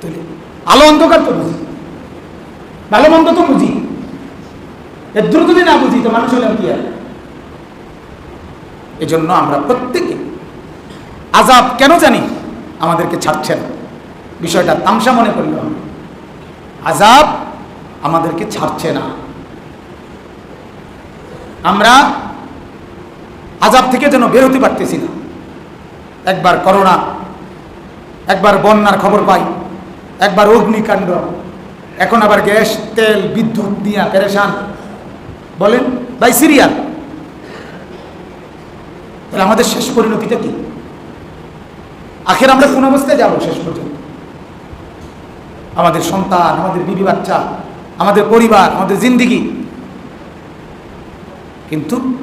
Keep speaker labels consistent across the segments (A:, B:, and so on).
A: তাহলে আলো অন্ধকার তো বুঝি। ভালো মন্দ তো বুঝি। দ্রুত যদি না বুঝি, তো মানুষ হলাম কি আর? এজন্য আমরা প্রত্যেকে আজাব কেন জানি আমাদেরকে ছাড়ছে না? বিষয়টা তামসা মনে করল আজাব আমাদেরকে ছাড়ছে না। আমরা আজাব থেকে যেন বের হতে পারতেছি না। একবার করোনা, একবার বন্যার খবর পাই। একবার অগ্নিকাণ্ড। এখন আবার গ্যাস, তেল, বিদ্যুৎ নিয়ে পেরেশান। বলেন বাই সিরিয়াল। তাহলে আমাদের শেষ পরিণতিটা কি? আখের আমরা কোন অবস্থায় যাব শেষ পর্যন্ত? আমাদের সন্তান, আমাদের বিবি বাচ্চা, আমাদের পরিবার, আমাদের জিন্দিগি। কিন্তু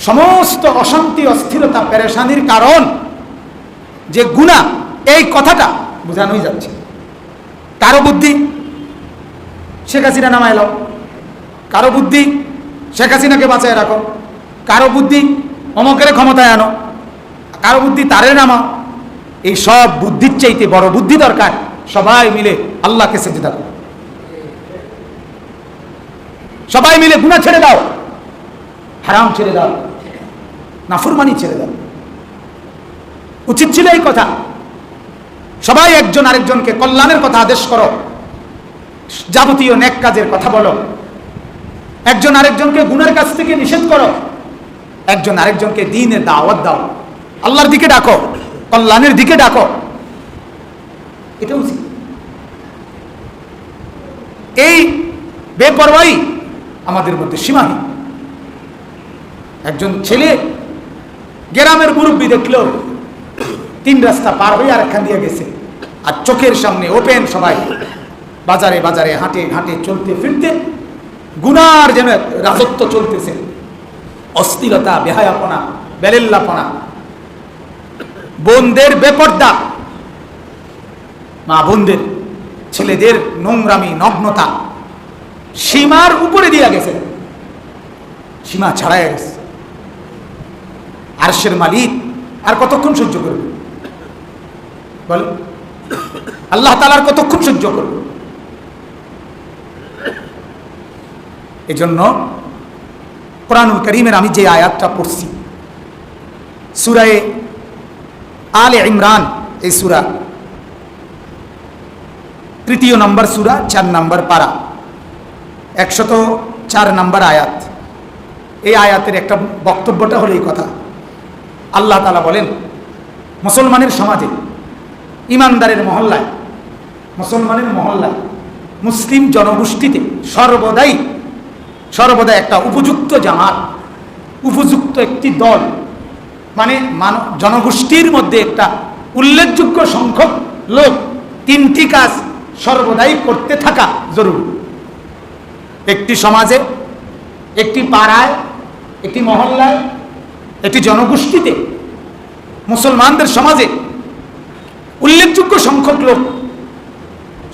A: সমস্ত অশান্তি, অস্থিরতা, পেরেশানির কারণ, যে গুণা এই কথাটা বোঝানোই যাচ্ছে। কারও বুদ্ধি শেখ হাসিনা নামায় লাও কারও বুদ্ধি শেখ হাসিনাকে বাঁচায় রাখো। কারও বুদ্ধি অমকের ক্ষমতায় আনো। কারও বুদ্ধি তারে নামাও। এই সব বুদ্ধির চাইতে বড় বুদ্ধি দরকার। সবাই মিলে আল্লাহকে সেজদা করো। সবাই মিলে গুণা ছেড়ে দাও। হারাম ছেড়ে দাও। নাফুরমানি ছেড়ে দাও। উচিত ছিল এই কথা। সবাই একজন আরেকজনকে কল্যাণের কথা আদেশ করো। যাবতীয় নেক কাজের কথা বলো। একজন আরেকজনকে গুণের কাছ থেকে নিষেধ করো। একজন আরেকজনকে দিনের দাওয়াত দাও। আল্লাহর দিকে ডাকো, কল্যাণের দিকে ডাকো। এটা উচিত। এই বেপরওয়াই আমাদের মধ্যে সীমাহীন। একজন ছেলে গ্রামের মুরব্বী দেখল তিন রাস্তা পার হয়ে আর একখান দিয়ে গেছে। আর চোখের সামনে ওপেন সবাই। বাজারে বাজারে, হাঁটে হাঁটে চলতে ফিরতে গুনার যেন রাজত্ব চলতেছে। অস্থিরতা, বেহায়াপনা, বেলেল্লাপনা। বোনদের বেপর্দা। মা বোনদের, ছেলেদের নোংরামি, নগ্নতা। সীমার উপরে দিয়া গেছে। সীমা ছাড়াই গেছে। আরশের মালিক আর কতক্ষণ সহ্য করবে? বল। আল্লাহ তালার কতক্ষণ সহ্য করবে এজন্য কোরআনুল করিমের আমি যে আয়াতটা পড়ছি, সুরায়ে আলে ইমরান, এই সুরা তৃতীয় নম্বর সুরা, চার নম্বর পারা, একশত চার নম্বর আয়াত। এই আয়াতের একটা বক্তব্যটা হলো এই কথা। আল্লাহ তালা বলেন, মুসলমানের সমাজে ইমানদারের মহল্লায়, মুসলমানের মহল্লায়, মুসলিম জনগোষ্ঠীতে সর্বদাই সর্বদা একটা উপযুক্ত জামাত, উপযুক্ত একটি দল মানে মানব জনগোষ্ঠীর মধ্যে একটা উল্লেখযোগ্য সংখ্যক লোক, তিনটি কাজ সর্বদাই করতে থাকা জরুরি। একটি সমাজে, একটি পাড়ায়, একটি মহল্লায়, একটি জনগোষ্ঠীতে মুসলমানদের সমাজে উল্লেখযোগ্য সংখ্যক লোক।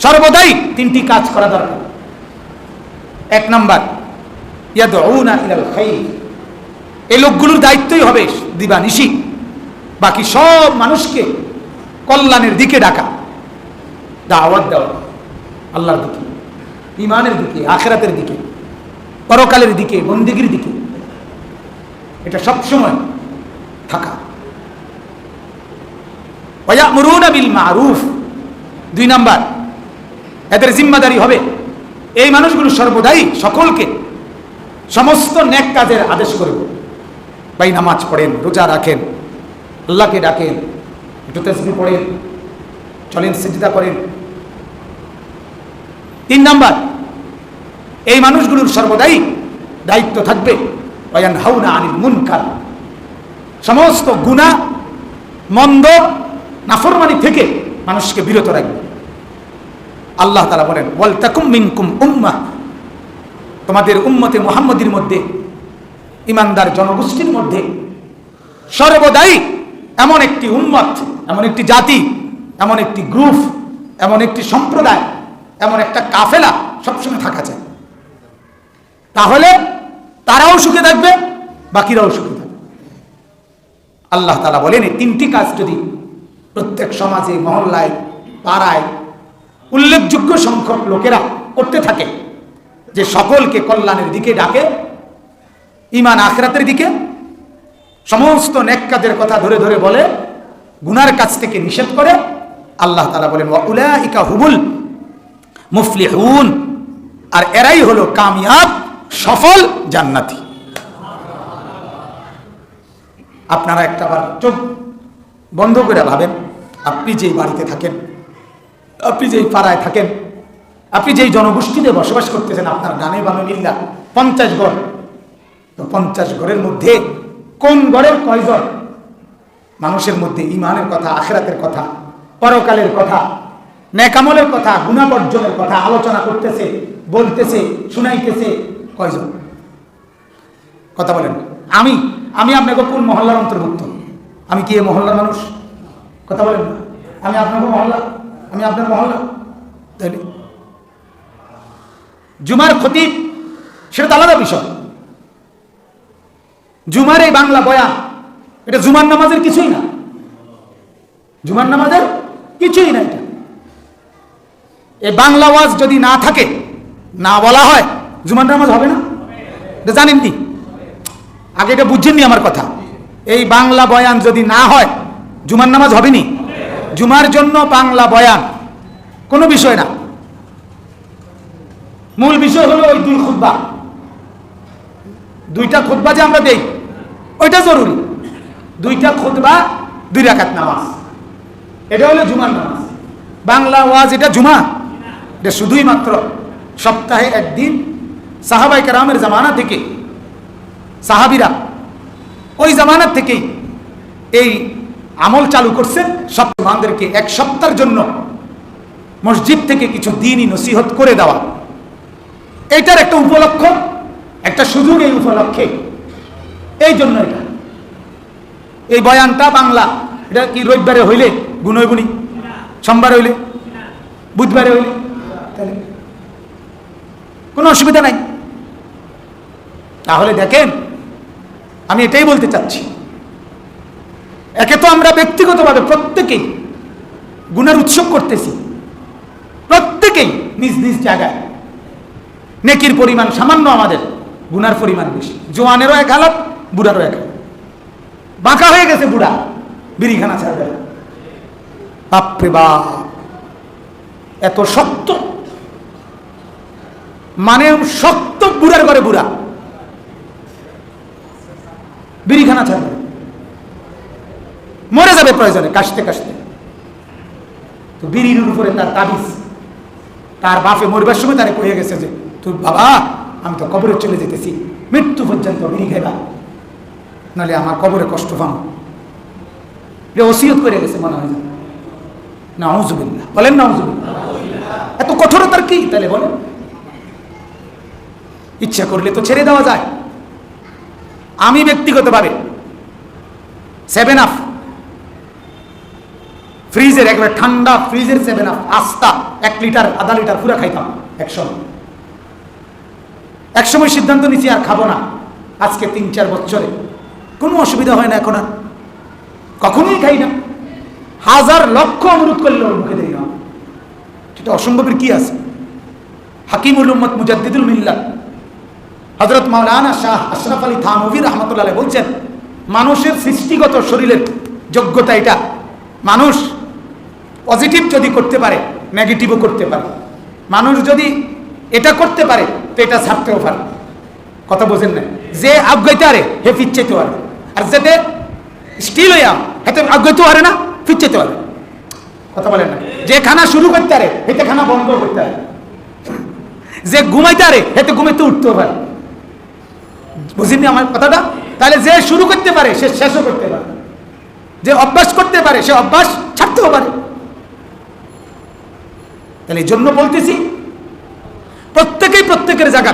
A: সর্বদাই তিনটি কাজ করা দরকার। এক নাম্বার এই লোকগুলোর দায়িত্বই হবে দিবা নিশি বাকি সব মানুষকে কল্যাণের দিকে ডাকা। দাওয়াত দেওয়া, আল্লাহর দিকে ইমানের দিকে, আখেরাতের দিকে, পরকালের দিকে, বন্দিগির দিকে। এটা সবসময় থাকা। মারুফ দুই নাম্বার, এদের জিম্মাদারি হবে। এই মানুষগুলো সর্বদাই সকলকে সমস্ত নেক কাজের আদেশ করবে। ভাই, নামাজ পড়েন, রোজা রাখেন, আল্লাহকে ডাকেন, একটু তসবি পড়েন, চলেন সিজদা করেন। তিন নাম্বার, এই মানুষগুলোর সর্বদাই দায়িত্ব থাকবে। ওয়ান হাউনা আনিল মুনকার। সমস্ত গুণা মন্দ নাফরমানি থেকে মানুষকে বিরত রাখবে। আল্লাহ তালা বলেন ওয়াল তাকুম মিনকুম উম্মা। তোমাদের উম্মতে মুহাম্মদির মধ্যে, ইমানদার জনগোষ্ঠীর মধ্যে সর্বদাই এমন একটি উম্মত, এমন একটি জাতি, এমন একটি গ্রুপ, এমন একটি সম্প্রদায়, এমন একটা কাফেলা সবসময় থাকা চাই। তাহলে তারাও সুখে থাকবে, বাকিরাও সুখে থাকবে। আল্লাহ তালা বলেন, এই তিনটি কাজ যদি প্রত্যেক সমাজে, মহল্লায়, পাড়ায় উল্লেখযোগ্য সংখ্যক লোকেরা করতে থাকে যে সকলকে কল্যাণের দিকে ডাকে ইমান আখরাতের দিকে। সমস্ত নেক কাজের কথা ধরে ধরে বলে, গুনার কাছ থেকে নিষেধ করে। আল্লাহ তালা বলেন উলাইকা হুবুল মুফলিহুন। আর এরাই হলো কামিয়াব, সফল, জান্নাতি। আপনারা একটা বার চোখ বন্ধ করে ভাবেন আপনি যেই বাড়িতে থাকেন, আপনি যেই পাড়ায় থাকেন, আপনি যেই জনগোষ্ঠীতে বসবাস করতেছেন, আপনার ডানে বামে মিল্লা পঞ্চাশ গড় তো পঞ্চাশ গড়ের মধ্যে কোন গড়ের কয়জন? মানুষের মধ্যে ইমানের কথা, আখেরাতের কথা, পরকালের কথা ন্যাকামলের কথা, গুণাবর্জনের কথা আলোচনা করতেছে, বলতেছে, শুনাইতেছে, কয়জন? কথা বলেন। আমি আমি আপনাকে কোন মহল্লার অন্তর্ভুক্ত? আমি কি এ মহল্লার মানুষ? কথা বলেন আমি আপনাকে মহল্লা, আমি আপনার মহল্লা। তাইলে। জুমার ক্ষতি সেটা তো আলাদা বিষয়। জুমার এই বাংলা বয়ান, এটা জুমার নামাজের কিছুই না। জুমার নামাজের কিছুই না এটা। এই বাংলা ওয়াজ যদি না থাকে, না বলা হয়, জুমার নামাজ হবে না? এটা জানেন কি? আগে এটা বুঝছেননি আমার কথা। এই বাংলা বয়ান যদি না হয় জুমার নামাজ হবে নি জুমার জন্য বাংলা বয়ান। কোনো বিষয় না। মূল বিষয় হলো ওই দুই খুদ্া দুইটা খুদ্া যে আমরা দেই, ওইটা জরুরি। দুইটা খুদ্া দুই রাখাত নামাজ। এটা হলো জুমার নামাজ। বাংলা ওয়াজ এটা জুমা। এটা শুধুই মাত্র সপ্তাহে একদিন সাহাবাই কারামের জামানা থেকে, সাহাবিরা, ওই জামানার থেকেই এই আমল চালু করছে, সব মানদেরকে এক সপ্তাহের জন্য মসজিদ থেকে কিছু দিনই নসিহত করে দেওয়া। এটার একটা উপলক্ষ একটা সুযোগ এই উপলক্ষে। এই জন্য এটা। এই বয়ানটা বাংলা, এটা কি রবিবারে হইলে? গুনই গুনি সোমবার হইলে? বুধবারে হইলে? কোনো অসুবিধা নাই। তাহলে দেখেন, আমি এটাই বলতে চাচ্ছি। একে তো আমরা ব্যক্তিগতভাবে প্রত্যেকেই গুণের উৎসব করতেছি। প্রত্যেকেই নিজ নিজ জায়গায়। নেকির পরিমাণ সামান্য আমাদের, গুনার পরিমাণ বেশি। জোয়ানেরও এক হালত, বুড়ারও এক বাঁকা হয়ে গেছে বুড়া, বিড়িখানা ছাড়বে বাপরে বাপ! এত শক্ত। মানে শক্ত বুড়ার ঘরে বুড়া। বিড়িখানা ছাড়বে মরে যাবে প্রয়োজনে, কাশতে কাশতে। তো বিড়ির উপরে তার তাবিজ, তার বাপে মরিবার সময় তারে কয়ে গেছে যে তুই বাবা, আমি তো কবরে চলে যেতেছি, মৃত্যু পর্যন্ত বিড়ি খেলা নাহলে আমার কবরে কষ্ট পাম। ওসিয়ত করে গেছে মনে হয় না। হুজুবিল্লা বলেন না হুজুবিল্লা এত কঠোরতার কি? তাহলে বলেন। ইচ্ছা করলে তো ছেড়ে দেওয়া যায়। আমি ব্যক্তিগতভাবে সেভেন আপ ফ্রিজের একবার ঠান্ডা ফ্রিজের সেভেন আপ আস্তা, এক লিটার, আধা লিটার, পুরো খাইতাম একসময়। একসময় সিদ্ধান্ত নিচ্ছি আর খাব না। আজকে তিন, চার বছরে। কোনো অসুবিধা হয় না এখন আর। কখনোই খাই না। হাজার লক্ষ অনুরোধ করলে ওর মুখে দেই না। সেটা অসম্ভবের কি আছে? হাকিমুল উম্মত মুজাদ্দিদুল মিল্লাত হজরত মাওলানা শাহ আশরাফ আলী থানভী রহমতুল্লাহ বলছেন, মানুষের সৃষ্টিগত শরীরের যোগ্যতা এটা। মানুষ পজিটিভ যদি করতে পারে, নেগেটিভও করতে পারে। মানুষ যদি এটা করতে পারে, তো এটা ছাড়তেও পারে। কথা বোঝেন না যে আজ্ঞাইতে আরে হে ফিরচাইতে পারে। আর যেতে স্টিল হইয়া হেতে আজ্ঞাইতে পারে না ফিরচাইতে পারে। কথা বলেন না যে খানা শুরু করতে পারে হেতে খানা বন্ধ করতে পারে। যে ঘুমাইতে পারে হেতে ঘুমাইতে উঠতেও পারে। বুঝিনি আমার কথাটা? তাহলে যে শুরু করতে পারে, সে শেষও করতে পারে। যে অভ্যাস করতে পারে, সে অভ্যাস ছাড়তেও পারে। তাহলে এই জন্য বলতেছি প্রত্যেকেই প্রত্যেকের জায়গা